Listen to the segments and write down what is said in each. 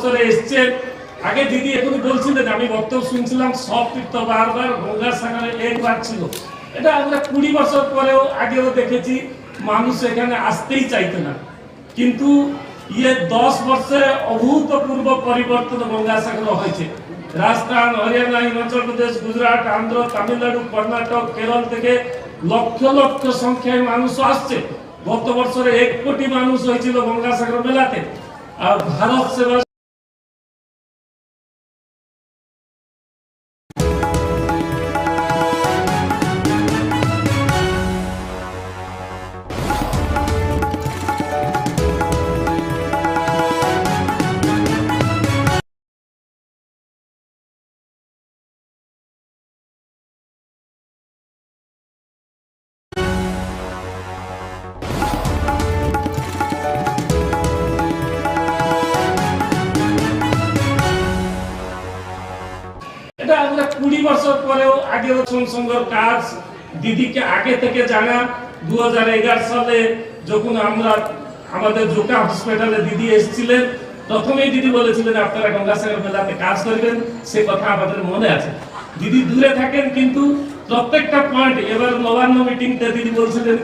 বছর এসছেন। আগে দিদি এখন বলছিলেন, আমি বক্তব্য শুনছিলাম, সব তীর্থ বারবার গঙ্গা সাগরে একবার ছিল এটা আমরা কুড়ি বছর পরেও আগেও দেখেছি, মানুষ এখানে আসতেই চাইতো না। কিন্তু ইয়ে দশ বছরে অভূতপূর্ব পরিবর্তন গঙ্গাসাগর হয়েছে। রাজস্থান, হরিয়ানা, হিমাচল প্রদেশ, গুজরাট, আন্ধ্র, তামিলনাড়ু, কর্ণাটক, কেরল থেকে লক্ষ লক্ষ সংখ্যায় মানুষ আসছে। গত বছরে এক কোটি মানুষ হয়েছিল গঙ্গাসাগর মেলাতে। আর ভারত সেবা বছর পরেও আগেও সংসঙ্গর কাজ দিদিকে আগে থেকে জানা। দু হাজার এগারো সালে যখন আমরা আমাদের জোকা হসপিটালে দিদি এসেছিলেন, প্রথমেই দিদি বলেছিলেন, আপনারা গঙ্গাসাগর মেলাতে কাজ করবেন, সে কথা আমাদের মনে আছে। দিদি দূরে থাকেন, কিন্তু প্রত্যেকটা পয়েন্ট এবার নবান্ন মিটিংতে দিদি বলছিলেন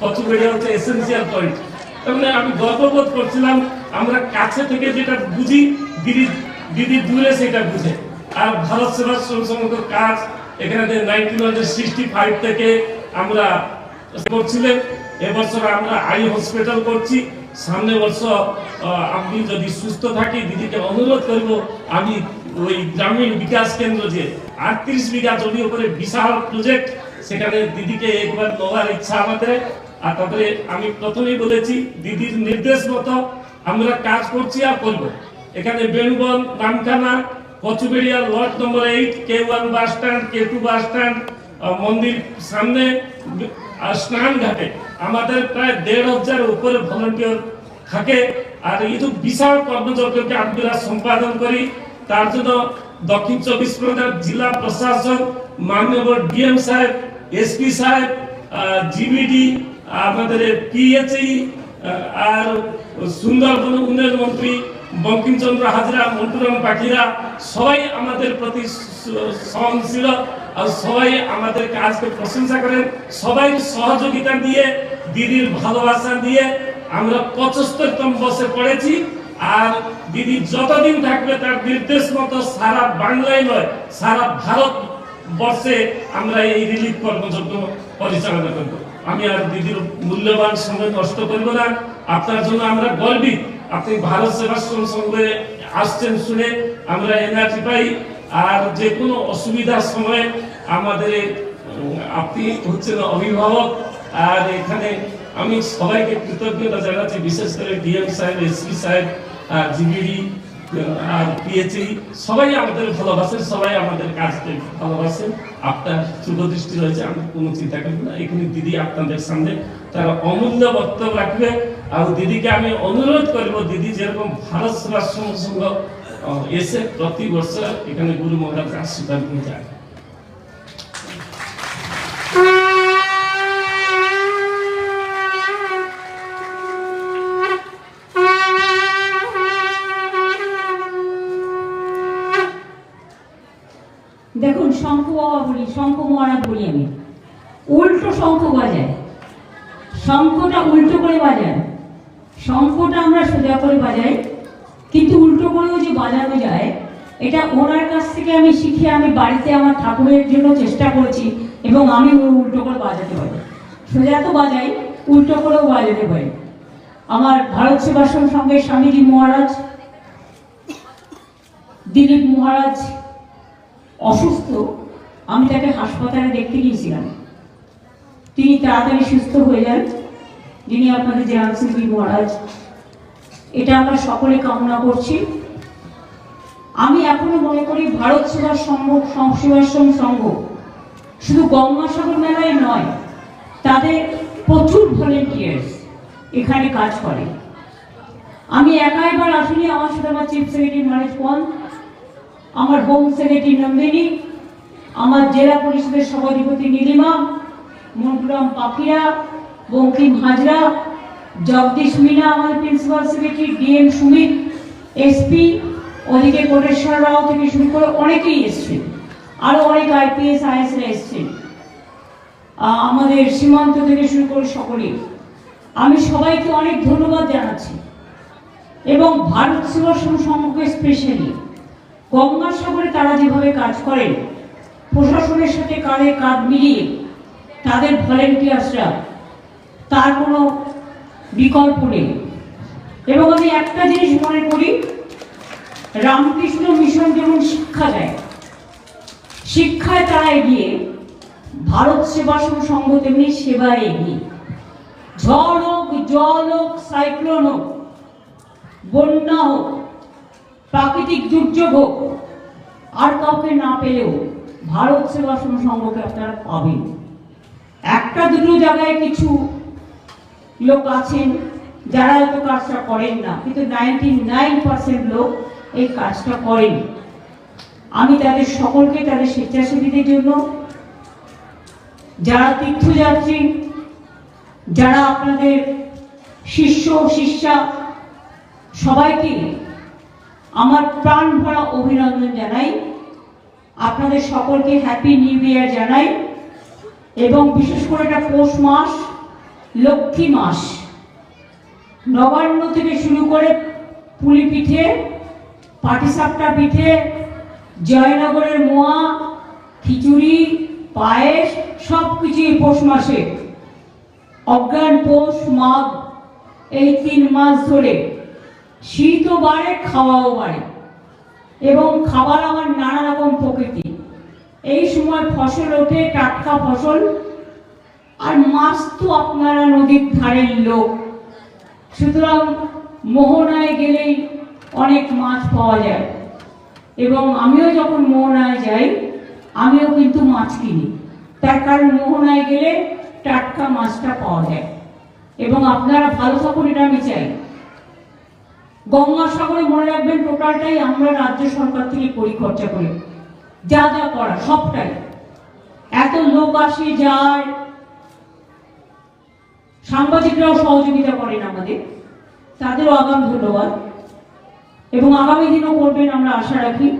কচুবেড়িয়া হচ্ছে এসেন্সিয়াল পয়েন্ট তার মানে আমি গর্ববোধ করছিলাম, আমরা কাছে থেকে যেটা বুঝি, দিদি দিদি দূরে সেটা বুঝে। আর ভারত সেবাশ্রম সমগ্র কাজ এখানে নাইনটিন সিক্সটি ফাইভ থেকে আমরা করছিলেন। এবছর আমরা আই হসপিটাল করছি। সামনে বছর আপনি যদি সুস্থ থাকি, দিদিকে অনুরোধ করব, আমি ওই গ্রামীণ বিকাশ কেন্দ্র যে আটত্রিশ বিঘা জমির উপরে বিশাল প্রজেক্ট সেখানে দিদিকে একবার নেওয়ার ইচ্ছা আমাদের। আর তারপরে আমি প্রথমেই বলেছি, দিদির নির্দেশ মতো আমরা কাজ করছি আর করব। এখানে Benuban Namkhana Kachuberia lot number eight K one bus stand K two bus stand মন্দির সামনে স্নান ঘাটে। আমাদের প্রায় দেড় হাজার উপরে ভলেন্টিয়ার থাকে। আর এই যে বিশাল কর্মযজ্ঞকে আমরা সম্পাদন করি, তার জন্য দক্ষিণ চব্বিশ পরগনার জেলা প্রশাসন মাননীয় ডিএম সাহেব এসপি সাহেব জিবিডি, আমাদের পিএচই আর সুন্দরবন উন্নয়ন মন্ত্রী বঙ্কিমচন্দ্র হাজরা, মন্টুরাম পাখিরা, সবাই আমাদের প্রতি সহনশীল আর সবাই আমাদের কাজকে প্রশংসা করেন। সবাই সহযোগিতা দিয়ে, দিদির ভালোবাসা দিয়ে আমরা পঁচাত্তরতম বসে পড়েছি আর দিদি যতদিন থাকবে তার নির্দেশ মতো সারা বাংলায় নয়, সারা ভারত বর্ষে আমরা এই রিলিফ কর্মযজ্ঞ পরিচালনা করব। আমি আর দিদির মূল্যবান সময় নষ্ট করব না। আপনার জন্য আমরা গর্বিত। আপনি ভারত সেবাশ্রম সঙ্গে আসছেন শুনে আমরা এনার্জি পাই। আর যে কোনো অসুবিধার সময় আমাদের, আপনি হচ্ছেন অভিভাবক। আর এখানে আমি সবাইকে কৃতজ্ঞতা জানাচ্ছি, বিশেষ করে ডিএম সাহেব, এসপি সাহেব, আর জিবিডি, আর পিএইচই। সবাই আমাদের ভালোবাসেন, সবাই আমাদের কাজকে ভালোবাসেন। আপনার শুভদৃষ্টি রয়েছে, আমি কোনো চিন্তা করি না। এখানে দিদি আপনাদের সামনে, তারা অমূল্য বক্তব্য রাখবে। আর দিদিকে আমি অনুরোধ করব দিদি যেরকম ভারত সংঘ আহ, এসে প্রতি বছর এখানে গুরু মহারাজ আশীর্বাদ নিয়ে যায়। দেখুন শঙ্খ বাবা বলি শঙ্খ মহারাজ বলি আমি। উল্টো শঙ্খ বাজায়। শঙ্খটা উল্টো করে বাজায়। শঙ্খটা আমরা সোজা করে বাজাই। কিন্তু উল্টো করেও যে বাজানো যায়, এটা ওনার কাছ থেকে আমি শিখে আমি বাড়িতে আমার ঠাকুরের জন্য চেষ্টা করেছি এবং আমি উল্টো করে বাজাতে পারি। সোজা তো বাজাই, উল্টো করেও বাজাতে পারি। আমার ভারত সেবাশ্রম সঙ্গে স্বামীজি মহারাজ, দিলীপ মহারাজ অসুস্থ, আমি তাকে হাসপাতালে দেখতে গিয়েছিলাম। তিনি তাড়াতাড়ি সুস্থ হয়ে যান। যিনি আপনাদের যে আনসিবি মহারাজ, এটা আমরা সকলে কামনা করছি। আমি এখনও মনে করি ভারত সেবা সংঘ সেবাশ্রম সংঘ শুধু গঙ্গাসাগর মেলায় নয়, তাদের প্রচুর ভলেন্টিয়ার্স এখানে কাজ করে। আমি একা এবার আসলে আমার সাথে আমার চিফ সেক্রেটারি মানিক পন আমার হোম সেক্রেটারি নন্দিনী, আমার জেলা পরিষদের সভাধিপতি নীলিমা মন্টুরাম পাখিরা বঙ্কিম হাজরা জগদীশ মিনা আমাদের principal secretary DM Sumit SP ওদিকে কোটেশ্বর রাও থেকে শুরু করে অনেকেই এসছেন। আরও অনেক আইপিএস আইএসরা এসছেন। আহ, আমাদের সীমান্ত থেকে শুরু করে সকলেই। আমি সবাইকে অনেক ধন্যবাদ জানাচ্ছি। এবং ভারত সেবাশ্রম সংঘকে স্পেশালি গঙ্গাসাগরে তারা যেভাবে কাজ করেন প্রশাসনের সাথে কাঁধে কাঁধ মিলিয়ে তাদের ভলেন্টিয়ার্সরা তার কোনো বিকল্প নেই। এবং আমি একটা জিনিস মনে করি, রামকৃষ্ণ মিশন যেমন শিক্ষা দেয়, শিক্ষায় তারা এগিয়ে, ভারত সেবাশ্রম সংঘ তেমনি সেবায় এগিয়ে। ঝড় হোক, জল হোক, সাইক্লোন হোক, বন্যা হোক, প্রাকৃতিক দুর্যোগ হোক, আর কাউকে না পেলেও ভারত সেবাশ্রম সংঘকে আপনারা পাবেন। একটা দুটো জায়গায় কিছু লোক আছেন, যারা হয়তো কাজটা করেন না, কিন্তু নাইনটি নাইন পার্সেন্ট লোক এই কাজটা করেন। আমি তাদের সকলকে তাদের স্বেচ্ছাসেবীদের জন্য, যারা তীর্থযাত্রী, যারা আপনাদের শিষ্য, শিষ্যা, সবাইকে আমার প্রাণ ভরা অভিনন্দন জানাই। আপনাদের সকলকে হ্যাপি নিউ ইয়ার জানাই। এবং বিশেষ করে এটা পৌষ মাস লক্ষ্মী মাস। নবান্ন থেকে শুরু করে পুলি পিঠে, পাটিসাপটা পিঠে, জয়নগরের মোয়া, খিচুড়ি, পায়েস সব কিছুই পৌষ মাসে। অজ্ঞান পৌষ মাঘ এই তিন মাস ধরে। শীতও বাড়ে, খাওয়াও বাড়ে। এবং খাবার আমার নানা রকম প্রকৃতি। এই সময় ফসল ওঠে, টাটকা ফসল আর মাছ তো আপনারা নদীর ধারের লোক। সুতরাং মোহনায় গেলেই অনেক মাছ পাওয়া যায়। এবং আমিও যখন মোহনায় যাই, আমিও কিন্তু মাছ কিনি। তার কারণ মোহনায় গেলে টাটকা মাছটা পাওয়া যায়। এবং আপনারা ভালো থাকুন, এটা আমি চাই। গঙ্গাসাগরে মনে রাখবেন, টোটালটাই আমরা রাজ্য সরকার থেকে খরচা করি। যা যা করা, সবটাই। এত লোক আসে, যায় সাংবাদিকরাও সহযোগিতা করেন আমাদের। তাদেরও আগাম ধন্যবাদ। এবং আগামী দিনও করবেন আমরা আশা রাখি।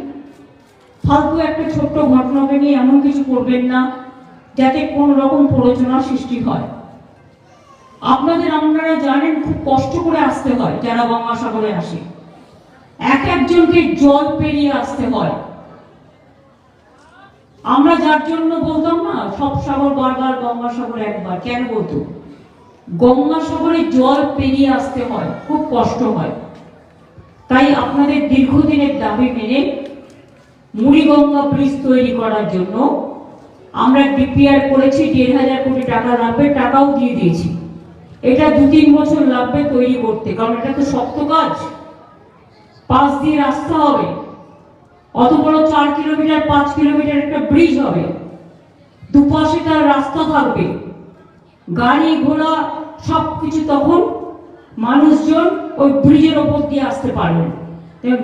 ফালতু একটা ছোট্ট ঘটনাকে নিয়ে এমন কিছু করবেন না, যাতে কোন রকম প্ররোচনা সৃষ্টি হয়। আপনাদের আপনারা জানেন খুব কষ্ট করে আসতে হয় যারা গঙ্গাসাগরে আসে। এক একজনকে জল পেরিয়ে আসতে হয়। আমরা যার জন্য বলতাম না, সব সাগর বারবার গঙ্গাসাগর একবার, কেন বলতো? গঙ্গাসাগরে জল পেরিয়ে আসতে হয়, খুব কষ্ট হয়। তাই আপনাদের দীর্ঘদিনের দাবি মেনে মুড়িগঙ্গা ব্রিজ তৈরি করার জন্য আমরা ডিপিআর করেছি, দেড় হাজার কোটি টাকা লাগবে টাকাও দিয়ে দিয়েছি। এটা দু তিন বছর লাগবে তৈরি করতে, কারণ এটা তো শক্ত কাজ। পাশ দিয়ে রাস্তা হবে অত বড় চার কিলোমিটার, পাঁচ কিলোমিটার একটা ব্রিজ হবে। দুপাশে তার রাস্তা থাকবে। গাড়ি ঘোড়া সব কিছু তখন মানুষজন ওই ব্রিজের ওপর দিয়ে আসতে পারবেন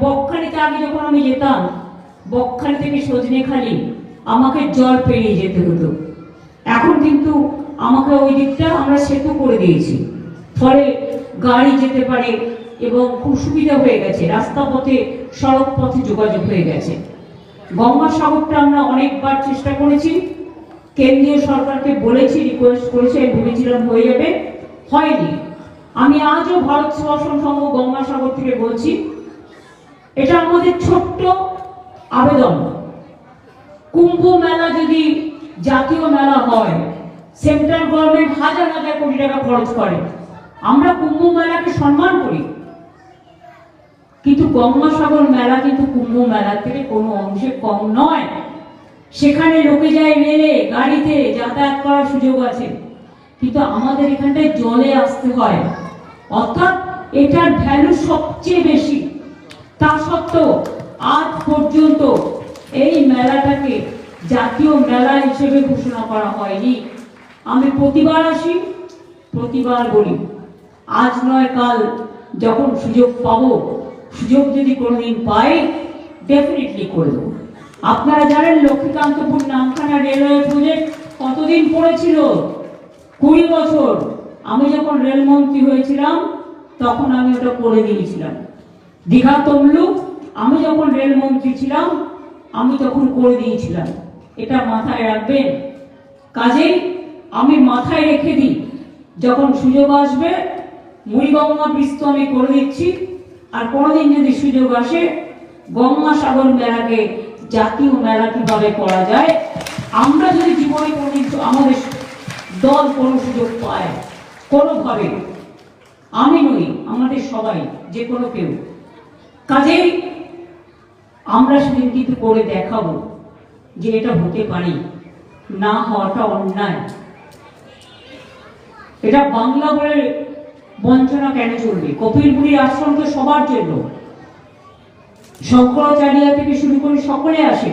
বকখালিতে আগে যখন আমি যেতাম, বকখালি থেকে সজনেখালি, আমাকে জল পেরিয়ে যেতে হতো। এখন কিন্তু আমাকে ওই দিকটা আমরা সেতু করে দিয়েছি। ফলে গাড়ি যেতে পারে এবং খুব সুবিধা হয়ে গেছে। রাস্তা পথে, সড়ক পথে যোগাযোগ হয়ে গেছে। গঙ্গাসাগরটা আমরা অনেকবার চেষ্টা করেছি। কেন্দ্রীয় সরকারকে বলেছি রিকোয়েস্ট করেছি ভেবেছিলাম হয়ে যাবে। হয়নি। আমি আজও ভারত সেবাশ্রম সংঘ গঙ্গাসাগর থেকে বলছি, এটা আমাদের ছোট্ট আবেদন। কুম্ভ মেলা যদি জাতীয় মেলা হয়, সেন্ট্রাল গভর্নমেন্ট হাজার হাজার কোটি টাকা খরচ করে। আমরা কুম্ভ মেলাকে সম্মান করি। কিন্তু গঙ্গাসাগর মেলা কিন্তু কুম্ভ মেলা থেকে কোনো অংশে কম নয়। সেখানে লোকে যায় রেলে গাড়িতে যাতায়াত করার সুযোগ আছে। কিন্তু আমাদের এখানটায় জলে আসতে হয়। অর্থাৎ এটার ভ্যালু সবচেয়ে বেশি। তা সত্ত্বেও আজ পর্যন্ত এই মেলাটাকে জাতীয় মেলা হিসেবে ঘোষণা করা হয়নি। আমি প্রতিবার আসি, প্রতিবার বলি, আজ নয়, কাল যখন সুযোগ পাবো, সুযোগ যদি কোনোদিন পাই ডেফিনেটলি করে দেবো। আপনারা জানেন লক্ষ্মীকান্তপুর নামখানা রেলওয়ে প্রজেক্ট কতদিন পড়েছিল? কুড়ি বছর। আমি যখন রেলমন্ত্রী হয়েছিলাম, তখন আমি ওটা করে দিয়েছিলাম। দীঘা তমলুক, আমি যখন রেলমন্ত্রী ছিলাম, আমি তখন করে দিয়েছিলাম। এটা মাথায় রাখবেন। কাজেই আমি মাথায় রেখে দিই, যখন সুযোগ আসবে, মুড়িগঙ্গা ব্রিজ তো আমি করে দিচ্ছি। আর কোনোদিন যদি সুযোগ আসে, গঙ্গাসাগর মেলাকে জাতীয় মেলা কীভাবে করা যায়? আমরা যদি জীবনে কোনোদিন আমাদের দল কোনো সুযোগ পায়, কোনোভাবে, আমি নই, আমাদের সবাই, যে কোনো কেউ। কাজেই আমরা সেদিন কিন্তু করে দেখাবো যে এটা হতে পারে, না হওয়াটা অন্যায়। এটা বাংলা বলে বঞ্চনা কেন চলবে? কপিল আশ্রম তো সবার জন্য। শঙ্করাচার্য থেকে শুরু করে সকলে আসে।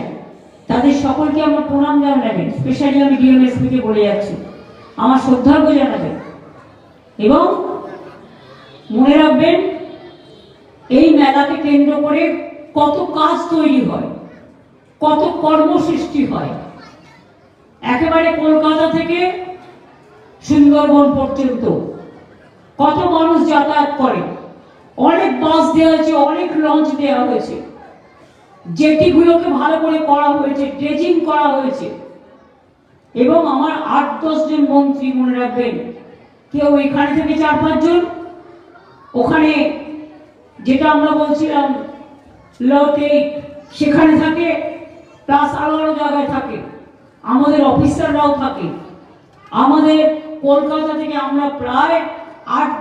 তাদের সকলকে আমার প্রণাম জানাবেন স্পেশালি আমি ডিএমএসপি কে বলে যাচ্ছি। আমার শ্রদ্ধার্ঘ জানাবেন। এবং মনে রাখবেন, এই মেলাকে কেন্দ্র করে কত কাজ তৈরি হয়, কত কর্ম সৃষ্টি হয়। একেবারে কলকাতা থেকে সুন্দরবন পর্যন্ত কত মানুষ যাতায়াত করে। অনেক বাস দেওয়া হয়েছে, অনেক লঞ্চ দেওয়া হয়েছে। জেটিগুলোকে ভালো করে করা হয়েছে ড্রেজিং করা হয়েছে। এবং আমার আট দশ জন মন্ত্রী মনে রাখবেন, কেউ এখানে থেকে চার পাঁচজন ওখানে যেটা আমরা বলছিলাম, লটে সেখানে থাকে প্লাস আরও আরও জায়গায় থাকে। আমাদের অফিসাররাও থাকে। আমাদের কলকাতা থেকে আমরা প্রায়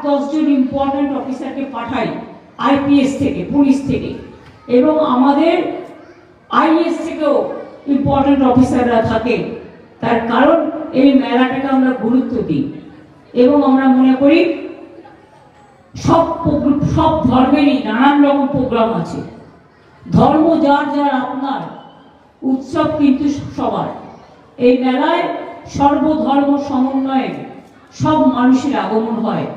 দশজন ইম্পর্ট্যান্ট অফিসারকে পাঠাই আইপিএস থেকে পুলিশ থেকে। এবং আমাদের আইএস থেকেও ইম্পর্ট্যান্ট অফিসাররা থাকে। তার কারণ এই মেলাটাকে আমরা গুরুত্ব দিই। এবং আমরা মনে করি সব সব ধর্মেরই নানান রকম প্রোগ্রাম আছে। ধর্ম যার যার আপনার, উৎসব কিন্তু সবার। এই মেলায় সর্বধর্ম সমন্বয়ে সব মানুষের আগমন হয়।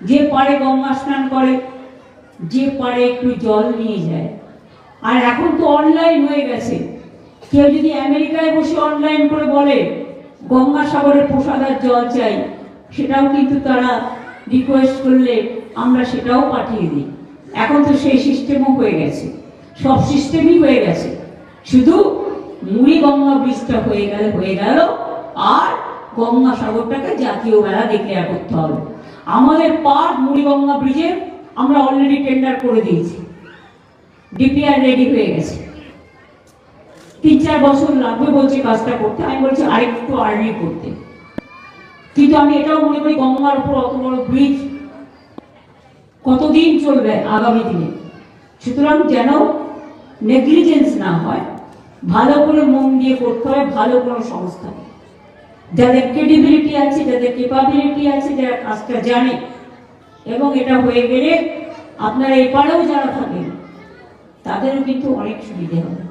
যে পারে গঙ্গা স্নান করে, যে পারে একটু জল নিয়ে যায়। আর এখন তো অনলাইন হয়ে গেছে। কেউ যদি আমেরিকায় বসে অনলাইন করে বলে, গঙ্গা গঙ্গাসাগরের প্রসাদার জল চাই সেটাও কিন্তু তারা রিকোয়েস্ট করলে আমরা সেটাও পাঠিয়ে দিই। এখন তো সেই সিস্টেমও হয়ে গেছে। সব সিস্টেমই হয়ে গেছে। শুধু মুড়ি গঙ্গা ব্রিজটা হয়ে গেলে, হয়ে গেল, আর গঙ্গাসাগরটাকে জাতীয় মেলা ডিক্লেয়ার করতে হবে। আমাদের পার্ট মুড়ি গঙ্গা ব্রিজে আমরা অলরেডি টেন্ডার করে দিয়েছি। ডিপিআর রেডি হয়ে গেছে। তিন চার বছর লাগবে বলছে কাজটা করতে। আমি বলছি আরেকটু আর্লি করতে। কিন্তু আমি এটাও মনে করি গঙ্গার উপর অত বড় ব্রিজ কতদিন চলবে আগামী দিনে? সুতরাং যেন নেগলিজেন্স না হয়, ভালো করে মন দিয়ে করতে হয়, ভালো কোনো সংস্থা যাদের ক্রেডিবিলিটি আছে, যাদের কেপাবিলিটি আছে, যারা কাজটা জানে। এবং এটা হয়ে গেলে আপনারা এপারেও যারা থাকেন, তাদেরও কিন্তু অনেক সুবিধে হবে।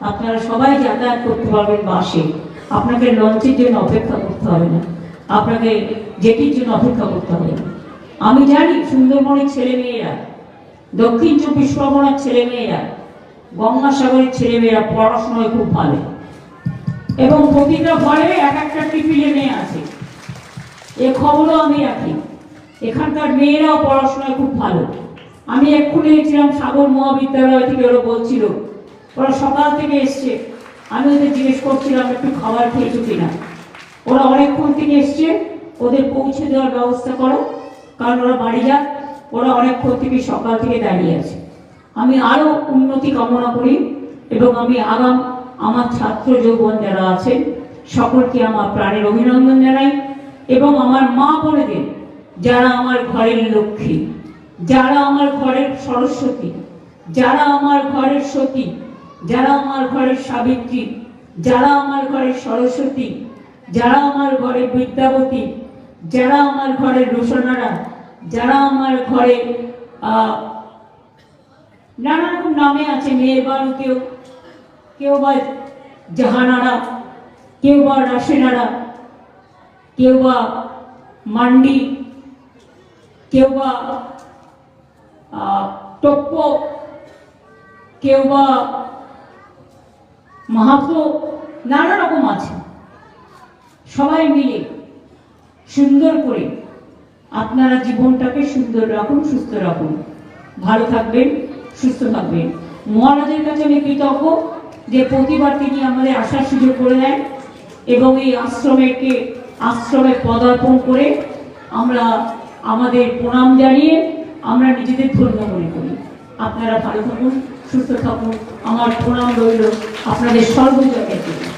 আপনারা সবাই যাতায়াত করতে পারবেন বাসে। আপনাকে লঞ্চের জন্য অপেক্ষা করতে হবে না। আপনাকে জেটির জন্য অপেক্ষা করতে হবে। আমি জানি সুন্দরবনের ছেলে মেয়েরা দক্ষিণ চব্বিশ পরগনার ছেলে মেয়েরা গঙ্গাসাগরের ছেলে মেয়েরা পড়াশোনায় খুব ভালো। এবং প্রতিটা ঘরে এক একটা টিফিনে মেয়ে আছে। এ খবরও আমি রাখি। এখানকার মেয়েরাও পড়াশোনায় খুব ভালো। আমি এক্ষুনি দেখছিলাম সাগর মহাবিদ্যালয় থেকে, ওরা বলছিল, ওরা সকাল থেকে এসছে। আমি ওদের জিজ্ঞেস করছিলাম, একটু খাবার খেয়েছো কিনা? ওরা অনেকক্ষণ থেকে এসছে, ওদের পৌঁছে দেওয়ার ব্যবস্থা করো, কারণ ওরা বাড়ি যাক। ওরা অনেকক্ষণ থেকে সকাল থেকে দাঁড়িয়ে আছে। আমি আরও উন্নতি কামনা করি এবং আমি আগাম আমার ছাত্র যৌবন যারা আছেন সকলকে আমার প্রাণের অভিনন্দন জানাই এবং আমার মা বোনেদের যারা আমার ঘরের লক্ষ্মী, যারা আমার ঘরের সরস্বতী, যারা আমার ঘরের সতী, যারা আমার ঘরের সাবিত্রী, যারা আমার ঘরের সরস্বতী, যারা আমার ঘরে বিদ্যাবতী, যারা আমার ঘরের রোশনারা, যারা আমার ঘরে নানা রকম নামে আছে, মেয়ের বাড়ু কেউ বা জাহানারা, কেউ বা রাসেনারা, কেউ বা মান্ডি, কেউ বা টপ্প, কেউ বা মাহাতো, নানা রকম আছে। সবাই মিলে সুন্দর করে আপনারা জীবনটাকে সুন্দর রাখুন, সুস্থ রাখুন। ভালো থাকবেন, সুস্থ থাকবেন। মহারাজের কাছে আমি কৃতজ্ঞ। যে প্রতিবার তিনি আমাদের আসার সুযোগ করে দেন এবং এই আশ্রমেকে, আশ্রমে পদার্পণ করে আমরা আমাদের প্রণাম জানিয়ে আমরা নিজেদের ধন্য মনে করি। আপনারা ভালো থাকুন, সুস্থ থাকুন। আমার প্রণাম রইল আপনাদের সর্বজয় জন্য।